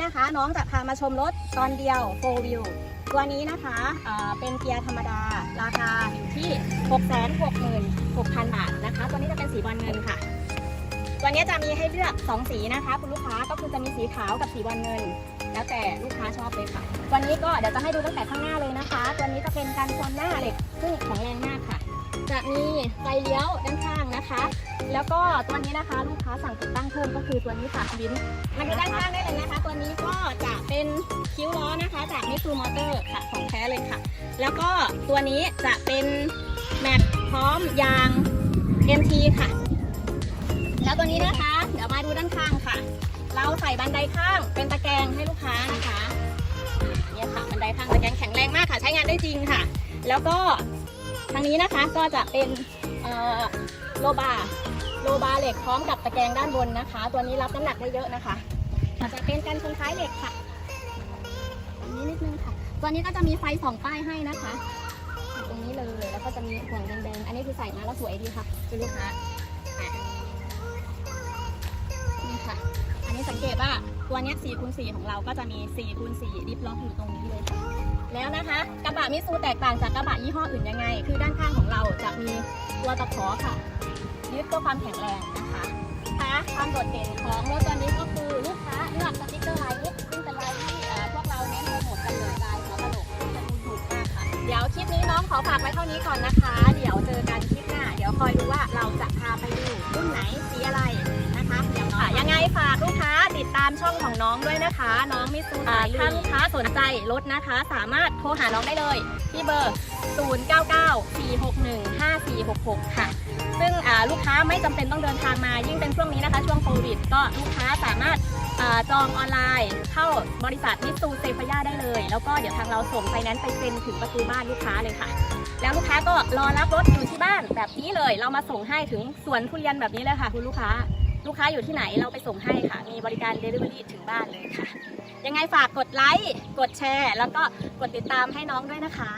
น้องจะพามาชมรถตอนเดียวโฟวิวตัวนี้นะคะเเป็นเกียร์ธรรมดา ราคาอยู่ที่ 666,000 บาทนะคะ ตัวนี้จะเป็นสีบอลเงินค่ะ ตัวนี้จะมีให้เลือก 2 สีนะคะ คุณลูกค้าก็คือจะมีสีขาวกับสีบอลเงิน แล้วแต่ลูกค้าชอบเลยค่ะ ตัวนี้ก็เดี๋ยวจะให้ดูตั้งแต่ข้างหน้าเลยนะคะ ตัวนี้จะเป็นการชนหน้าเหล็กซึ่งแข็งแรงมากค่ะ จะมีไฟเลี้ยวด้านข้างนะคะ แล้วก็ตัวนี้นะคะลูกค้าสั่งติดตั้งเพิ่มก็คือตัวนี้ค่ะวินมาดูด้านข้าง เป็นคิ้วล้อนะคะ จากมิซูมอเตอร์ค่ะของแท้เลยค่ะ แล้วก็ตัวนี้จะเป็นแม็กพร้อมยาง MT ค่ะ แล้วตัวนี้นะคะ เดี๋ยวมาดูด้านข้างค่ะ เราใส่บันไดข้างเป็นตะแกรงให้ลูกค้านะคะเนี่ยค่ะบันไดข้างตะแกรงแข็งแรงมากค่ะ ใช้งานได้จริงค่ะ แล้วก็ทางนี้นะคะก็จะเป็นโลบาร์โลบาร์เหล็กพร้อมกับตะแกรงด้านบนนะคะ ตัวนี้รับน้ำหนักได้เยอะนะคะอาจจะเป็นการชนท้ายเหล็กค่ะ นี้นิดนึงค่ะ ตัวนี้ก็จะมีไฟสองป้ายให้นะคะ ตรงนี้เลย แล้วก็จะมีห่วงแดงๆ อันนี้คือใส่มาแล้วสวยดีค่ะคุณลูกค้านี่ค่ะ อันนี้สังเกตว่าตัวนี้4คูณ4ของเราก็จะมี4คูณ4ดิฟล็อกอยู่ตรงนี้เลยค่ะ แล้วนะคะ กระบะมิซูแตกต่างจากกระบะยี่ห้ออื่นยังไง คือด้านข้างของเราจะมีตัวตะขอค่ะ ยึดเพื่อความแข็งแรงนะคะคะความโดดเด่นของรถ คลิปนี้น้องขอฝากไว้เท่านี้ก่อนนะคะ เดี๋ยวเจอกันคลิปหน้า เดี๋ยวคอยดูว่าเราจะพาไปดูรุ่นไหนสีอะไรนะคะเดี๋ยวค่ะยังไงฝากลูกาติดตามช่องของน้องด้วยนะคะ น้องมิซูสายถ้าลูกค้าสนใจรถนะคะ สามารถโทรหาน้องได้เลย ที่เบอร์ 0994615466 ค่ะ ซึ่งอ่าลูกค้าไม่จำเป็นต้องเดินทางมา ยิ่งเป็นช่วงนี้นะคะ ช่วงโควิด ก็ลูกค้าสามารถอาจองออนไลน์ เข้าบริษัทมิซูเซฟยาได้เลย แล้วก็เดี๋ยวทางเราส่งไฟแนนซ์ไปเซ็นถึงประตูบ้านลูกค้าเลยค่ะ แล้วลูกค้าก็รอรับรถอยู่ที่บ้านแบบนี้เลย เรามาส่งให้ถึงสวนทุเรียนแบบนี้เลยค่ะ คุณลูกค้า ลูกค้าอยู่ที่ไหนเราไปส่งให้ค่ะ มีบริการ Delivery ถึงบ้านเลยค่ะ ยังไงฝากกดไลค์ กดแชร์ แล้วก็กดติดตามให้น้องด้วยนะคะ